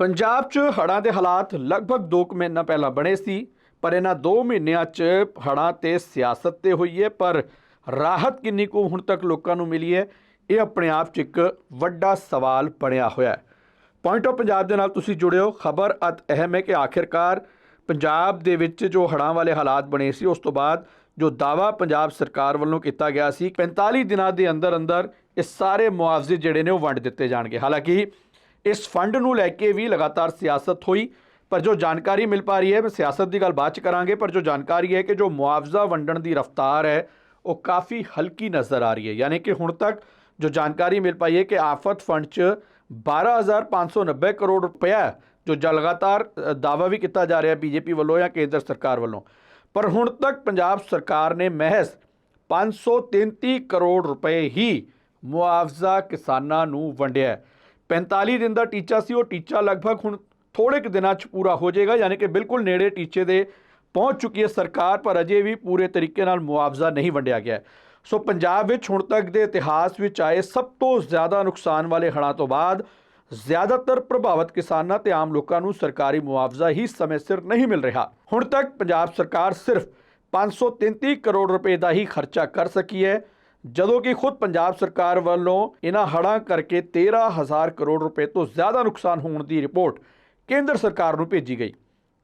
ਪੰਜਾਬ 'ਚ ਹੜ੍ਹਾਂ ਦੇ ਹਾਲਾਤ ਲਗਭਗ 2 ਮਹੀਨਾ ਪਹਿਲਾਂ ਬਣੇ ਸੀ, ਪਰ ਇਹਨਾਂ 2 ਮਹੀਨਿਆਂ 'ਚ ਹੜ੍ਹਾਂ ਤੇ ਸਿਆਸਤ ਤੇ ਹੋਈ ਹੈ ਪਰ ਰਾਹਤ ਕਿੰਨੀ ਕੁ ਹੁਣ ਤੱਕ ਲੋਕਾਂ ਨੂੰ ਮਿਲੀ ਹੈ ਇਹ ਆਪਣੇ ਆਪ 'ਚ ਇੱਕ ਵੱਡਾ ਸਵਾਲ ਬਣਿਆ ਹੋਇਆ ਹੈ। ਪੁਆਇੰਟ ਆਫ ਪੰਜਾਬ ਦੇ ਨਾਲ ਤੁਸੀਂ ਜੁੜਿਓ ਖਬਰ ਅਤ ਅਹਿਮ ਹੈ ਕਿ ਆਖਿਰਕਾਰ ਪੰਜਾਬ ਦੇ ਵਿੱਚ ਜੋ ਹੜ੍ਹਾਂ ਵਾਲੇ ਹਾਲਾਤ ਬਣੇ ਸੀ, ਉਸ ਤੋਂ ਬਾਅਦ ਜੋ ਦਾਵਾ ਪੰਜਾਬ ਸਰਕਾਰ ਵੱਲੋਂ ਕੀਤਾ ਗਿਆ ਸੀ 45 ਦਿਨਾਂ ਦੇ ਅੰਦਰ ਅੰਦਰ ਇਹ ਸਾਰੇ ਮੁਆਵਜ਼ੇ ਜਿਹੜੇ ਨੇ ਉਹ ਵੰਡ ਦਿੱਤੇ ਜਾਣਗੇ। ਹਾਲਾਂਕਿ ਇਸ ਫੰਡ ਨੂੰ ਲੈ ਕੇ ਵੀ ਲਗਾਤਾਰ ਸਿਆਸਤ ਹੋਈ। ਪਰ ਜੋ ਜਾਣਕਾਰੀ ਮਿਲ ਪਾ ਰਹੀ ਹੈ ਮੈਂ ਸਿਆਸਤ ਦੀ ਗੱਲ ਬਾਅਦ ਚ ਕਰਾਂਗੇ ਪਰ ਜੋ ਜਾਣਕਾਰੀ ਹੈ ਕਿ ਜੋ ਮੁਆਵਜ਼ਾ ਵੰਡਣ ਦੀ ਰਫ਼ਤਾਰ ਹੈ ਉਹ ਕਾਫੀ ਹਲਕੀ ਨਜ਼ਰ ਆ ਰਹੀ ਹੈ। ਯਾਨੀ ਕਿ ਹੁਣ ਤੱਕ ਜੋ ਜਾਣਕਾਰੀ ਮਿਲ ਪਾਈ ਹੈ ਕਿ ਆਫਤ ਫੰਡ ਚ 12590 ਕਰੋੜ ਰੁਪਇਆ ਜੋ ਜ ਲਗਾਤਾਰ ਅ, ਦਾਅਵਾ ਵੀ ਕੀਤਾ ਜਾ ਰਿਹਾ ਬੀਜੇਪੀ ਵੱਲੋਂ ਜਾਂ ਕੇਂਦਰ ਸਰਕਾਰ ਵੱਲੋਂ। ਪਰ ਹੁਣ ਤੱਕ ਪੰਜਾਬ ਸਰਕਾਰ ਨੇ ਮਹਿਜ਼ 533 ਕਰੋੜ ਰੁਪਏ ਹੀ ਮੁਆਵਜ਼ਾ ਕਿਸਾਨਾਂ ਨੂੰ ਵੰਡਿਆ 45 ਦਿਨ ਦਾ ਟੀਚਾ ਸੀ, ਉਹ ਟੀਚਾ ਲਗਭਗ ਹੁਣ ਥੋੜੇ ਕੁ ਦਿਨਾਂ 'ਚ ਪੂਰਾ ਹੋ ਜਾਏਗਾ, ਯਾਨੀ ਕਿ ਬਿਲਕੁਲ ਨੇੜੇ ਟੀਚੇ ਦੇ ਪਹੁੰਚ ਚੁੱਕੀ ਹੈ ਸਰਕਾਰ, ਪਰ ਅਜੇ ਵੀ ਪੂਰੇ ਤਰੀਕੇ ਨਾਲ ਮੁਆਵਜ਼ਾ ਨਹੀਂ ਵੰਡਿਆ ਗਿਆ ਸੋ ਪੰਜਾਬ ਵਿੱਚ ਹੁਣ ਤੱਕ ਦੇ ਇਤਿਹਾਸ ਵਿੱਚ ਆਏ ਸਭ ਤੋਂ ਜ਼ਿਆਦਾ ਨੁਕਸਾਨ ਵਾਲੇ ਹੜ੍ਹਾਂ ਤੋਂ ਬਾਅਦ ਜ਼ਿਆਦਾਤਰ ਪ੍ਰਭਾਵਿਤ ਕਿਸਾਨਾਂ ਤੇ ਆਮ ਲੋਕਾਂ ਨੂੰ ਸਰਕਾਰੀ ਮੁਆਵਜ਼ਾ ਹੀ ਸਮੇਂ ਸਿਰ ਨਹੀਂ ਮਿਲ ਰਿਹਾ। ਹੁਣ ਤੱਕ ਪੰਜਾਬ ਸਰਕਾਰ ਸਿਰਫ 533 ਕਰੋੜ ਰੁਪਏ ਦਾ ਹੀ ਖਰਚਾ ਕਰ ਸਕੀ ਹੈ। ਜਦੋਂ ਕਿ ਖੁਦ ਪੰਜਾਬ ਸਰਕਾਰ ਵੱਲੋਂ ਇਹਨਾਂ ਹੜ੍ਹਾਂ ਕਰਕੇ 13000 ਕਰੋੜ ਰੁਪਏ ਤੋਂ ਜ਼ਿਆਦਾ ਨੁਕਸਾਨ ਹੋਣ ਦੀ ਰਿਪੋਰਟ ਕੇਂਦਰ ਸਰਕਾਰ ਨੂੰ ਭੇਜੀ ਗਈ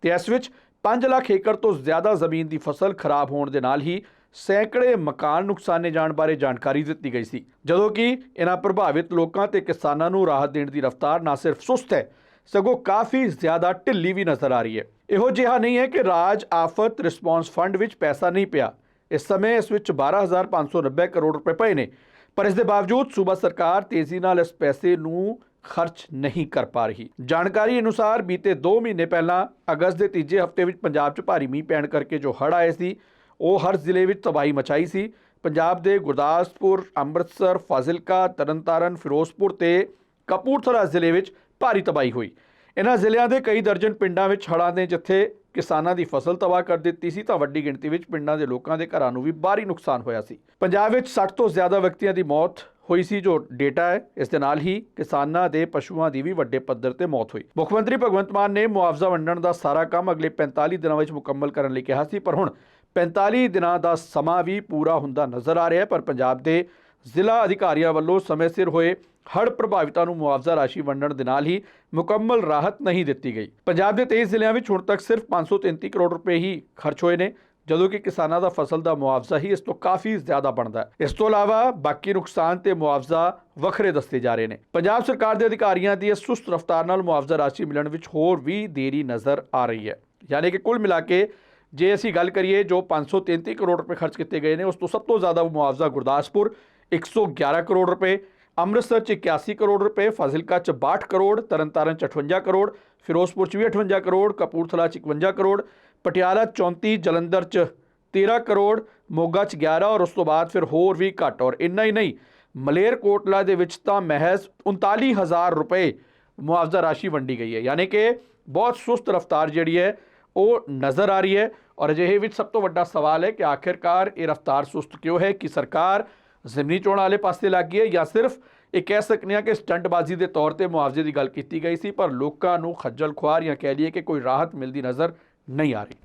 ਤੇ ਇਸ ਵਿੱਚ 5 ਲੱਖ ਏਕੜ ਤੋਂ ਜ਼ਿਆਦਾ ਜ਼ਮੀਨ ਦੀ ਫਸਲ ਖਰਾਬ ਹੋਣ ਦੇ ਨਾਲ ਹੀ ਸੈਂਕੜੇ ਮਕਾਨ ਨੁਕਸਾਨੇ ਜਾਣ ਬਾਰੇ ਜਾਣਕਾਰੀ ਦਿੱਤੀ ਗਈ ਸੀ। ਜਦੋਂ ਕਿ ਇਹਨਾਂ ਪ੍ਰਭਾਵਿਤ ਲੋਕਾਂ ਤੇ ਕਿਸਾਨਾਂ ਨੂੰ ਰਾਹਤ ਦੇਣ ਦੀ ਰਫ਼ਤਾਰ ਨਾ ਸਿਰਫ ਸੁਸਤ ਹੈ, ਸਗੋਂ ਕਾਫੀ ਜ਼ਿਆਦਾ ਢਿੱਲੀ ਵੀ ਨਜ਼ਰ ਆ ਰਹੀ ਹੈ। ਇਹੋ ਜਿਹਾ ਨਹੀਂ ਹੈ ਕਿ ਰਾਜ ਆਫਤ ਰਿਸਪੌਂਸ ਫੰਡ ਵਿੱਚ ਪੈਸਾ ਨਹੀਂ ਪਿਆ। ਇਸ ਸਮੇਂ ਇਸ ਵਿੱਚ 12590 ਕਰੋੜ ਰੁਪਏ ਪਏ ਨੇ। ਪਰ ਇਸ ਦੇ ਬਾਵਜੂਦ ਸੂਬਾ ਸਰਕਾਰ ਤੇਜ਼ੀ ਨਾਲ ਇਸ ਪੈਸੇ ਨੂੰ ਖਰਚ ਨਹੀਂ ਕਰ ਪਾ ਰਹੀ। ਜਾਣਕਾਰੀ ਅਨੁਸਾਰ ਬੀਤੇ 2 ਮਹੀਨੇ ਪਹਿਲਾਂ ਅਗਸਤ ਦੇ ਤੀਜੇ ਹਫ਼ਤੇ ਵਿੱਚ ਪੰਜਾਬ 'ਚ ਭਾਰੀ ਮੀਂਹ ਪੈਣ ਕਰਕੇ ਜੋ ਹੜ੍ਹ ਆਏ ਸੀ, ਉਹ ਹਰ ਜ਼ਿਲ੍ਹੇ ਵਿੱਚ ਤਬਾਹੀ ਮਚਾਈ ਸੀ। ਪੰਜਾਬ ਦੇ ਗੁਰਦਾਸਪੁਰ, ਅੰਮ੍ਰਿਤਸਰ, ਫਾਜ਼ਿਲਕਾ, ਤਰਨਤਾਰਨ, ਫਿਰੋਜ਼ਪੁਰ ਤੇ ਕਪੂਰਥਲਾ ਜ਼ਿਲ੍ਹੇ ਵਿੱਚ ਭਾਰੀ ਤਬਾਹੀ ਹੋਈ। ਇਹਨਾਂ ਜ਼ਿਲ੍ਹਿਆਂ ਦੇ ਕਈ ਦਰਜਨ ਪਿੰਡਾਂ ਵਿੱਚ ਹੜ੍ਹਾਂ ਨੇ ਜਿੱਥੇ ਕਿਸਾਨਾਂ ਦੀ ਫਸਲ ਤਬਾਹ ਕਰ ਦਿੱਤੀ ਸੀ ਤਾਂ ਵੱਡੀ ਗਿਣਤੀ ਵਿੱਚ ਪਿੰਡਾਂ ਦੇ ਲੋਕਾਂ ਦੇ ਘਰਾਂ ਨੂੰ ਵੀ ਭਾਰੀ ਨੁਕਸਾਨ ਹੋਇਆ ਸੀ। ਪੰਜਾਬ ਵਿੱਚ 60 ਤੋਂ ਜ਼ਿਆਦਾ ਵਿਅਕਤੀਆਂ ਦੀ ਮੌਤ ਹੋਈ ਸੀ, ਜੋ ਡੇਟਾ ਹੈ, ਇਸ ਦੇ ਨਾਲ ਹੀ ਕਿਸਾਨਾਂ ਦੇ ਪਸ਼ੂਆਂ ਦੀ ਵੀ ਵੱਡੇ ਪੱਧਰ ਤੇ ਮੌਤ ਹੋਈ। ਮੁੱਖ ਮੰਤਰੀ ਭਗਵੰਤ ਮਾਨ ਨੇ ਮੁਆਵਜ਼ਾ ਵੰਡਣ ਦਾ ਸਾਰਾ ਕੰਮ ਅਗਲੇ 45 ਦਿਨਾਂ ਵਿੱਚ ਮੁਕੰਮਲ ਕਰਨ ਲਈ ਕਿਹਾ ਸੀ, ਪਰ ਹੁਣ 45 ਦਿਨਾਂ ਦਾ ਸਮਾਂ ਵੀ ਪੂਰਾ ਹੁੰਦਾ ਨਜ਼ਰ ਆ ਰਿਹਾ ਪਰ ਪੰਜਾਬ ਦੇ ਜ਼ਿਲ੍ਹਾ ਅਧਿਕਾਰੀਆਂ ਵੱਲੋਂ ਸਮੇਂ ਸਿਰ ਹੋਏ ਹੜ੍ਹ ਪ੍ਰਭਾਵਿਤਾਂ ਨੂੰ ਮੁਆਵਜ਼ਾ ਰਾਸ਼ੀ ਵੰਡਣ ਦੇ ਨਾਲ ਹੀ ਮੁਕੰਮਲ ਰਾਹਤ ਨਹੀਂ ਦਿੱਤੀ ਗਈ। ਪੰਜਾਬ ਦੇ 23 ਜ਼ਿਲ੍ਹਿਆਂ ਵਿੱਚ ਹੁਣ ਤੱਕ ਸਿਰਫ 533 ਕਰੋੜ ਰੁਪਏ ਹੀ ਖਰਚ ਹੋਏ ਨੇ, ਜਦੋਂ ਕਿ ਕਿਸਾਨਾਂ ਦਾ ਫਸਲ ਦਾ ਮੁਆਵਜ਼ਾ ਹੀ ਇਸ ਤੋਂ ਕਾਫੀ ਜ਼ਿਆਦਾ ਬਣਦਾ ਹੈ। ਇਸ ਤੋਂ ਇਲਾਵਾ ਬਾਕੀ ਨੁਕਸਾਨ ਤੇ ਮੁਆਵਜ਼ਾ ਵੱਖਰੇ ਦੱਸੇ ਜਾ ਰਹੇ ਨੇ। ਪੰਜਾਬ ਸਰਕਾਰ ਦੇ ਅਧਿਕਾਰੀਆਂ ਦੀ ਇਸ ਸੁਸਤ ਰਫ਼ਤਾਰ ਨਾਲ ਮੁਆਵਜ਼ਾ ਰਾਸ਼ੀ ਮਿਲਣ ਵਿੱਚ ਹੋਰ ਵੀ ਦੇਰੀ ਨਜ਼ਰ ਆ ਰਹੀ ਹੈ। ਯਾਨੀ ਕਿ ਕੁੱਲ ਮਿਲਾ ਕੇ ਜੇ ਅਸੀਂ ਗੱਲ ਕਰੀਏ ਜੋ 533 ਕਰੋੜ ਰੁਪਏ ਖਰਚ ਕੀਤੇ ਗਏ ਨੇ, ਉਸ ਤੋਂ ਸਭ ਤੋਂ ਜ਼ਿਆਦਾ ਮੁਆਵਜ਼ਾ ਗੁਰਦਾਸਪੁਰ 111 ਕਰੋੜ ਰੁਪਏ ਅੰਮ੍ਰਿਤਸਰ ਚ 81 ਕਰੋੜ ਰੁਪਏ ਫਾਜ਼ਿਲਕਾ ਚ 62 ਕਰੋੜ ਤਰਨਤਾਰਨ ਚ 58 ਕਰੋੜ ਫਿਰੋਜ਼ਪੁਰ ਚ ਵੀ 58 ਕਰੋੜ ਕਪੂਰਥਲਾ ਚ 51 ਕਰੋੜ ਪਟਿਆਲਾ 34 ਜਲੰਧਰ ਚ 13 ਕਰੋੜ ਮੋਗਾ ਚ 11 ਔਰ ਉਸ ਤੋਂ ਬਾਅਦ ਫਿਰ ਹੋਰ ਵੀ ਘੱਟ ਔਰ ਇੰਨਾ ਹੀ ਨਹੀਂ ਮਲੇਰਕੋਟਲਾ ਦੇ ਵਿੱਚ ਤਾਂ ਮਹਿਜ਼ 39000 ਰੁਪਏ ਮੁਆਵਜ਼ਾ ਰਾਸ਼ੀ ਵੰਡੀ ਗਈ ਹੈ ਯਾਨੀ ਕਿ ਬਹੁਤ ਸੁਸਤ ਰਫ਼ਤਾਰ ਜਿਹੜੀ ਹੈ ਉਹ ਨਜ਼ਰ ਆ ਰਹੀ ਹੈ ਔਰ ਅਜਿਹੇ ਵਿੱਚ ਸਭ ਤੋਂ ਵੱਡਾ ਸਵਾਲ ਹੈ ਕਿ ਆਖਿਰਕਾਰ ਇਹ ਰਫ਼ਤਾਰ ਸੁਸਤ ਕਿਉਂ ਹੈ ਕਿ ਸਰਕਾਰ ਜ਼ਿਮਨੀ ਚੋਣਾਂ ਵਾਲੇ ਪਾਸੇ ਲੱਗ ਗਈ ਹੈ ਜਾਂ ਸਿਰਫ ਇਹ ਕਹਿ ਸਕਨੇ ਆ ਕਿ ਸਟੰਟਬਾਜ਼ੀ ਦੇ ਤੌਰ ਤੇ ਮੁਆਵਜ਼ੇ ਦੀ ਗੱਲ ਕੀਤੀ ਗਈ ਸੀ, ਪਰ ਲੋਕਾਂ ਨੂੰ ਖੱਜਲ ਖੁਆਰ ਜਾਂ ਕਹਿ ਲਈਏ ਕਿ ਕੋਈ ਰਾਹਤ ਮਿਲਦੀ ਨਜ਼ਰ ਨਹੀਂ ਆ ਰਹੀ।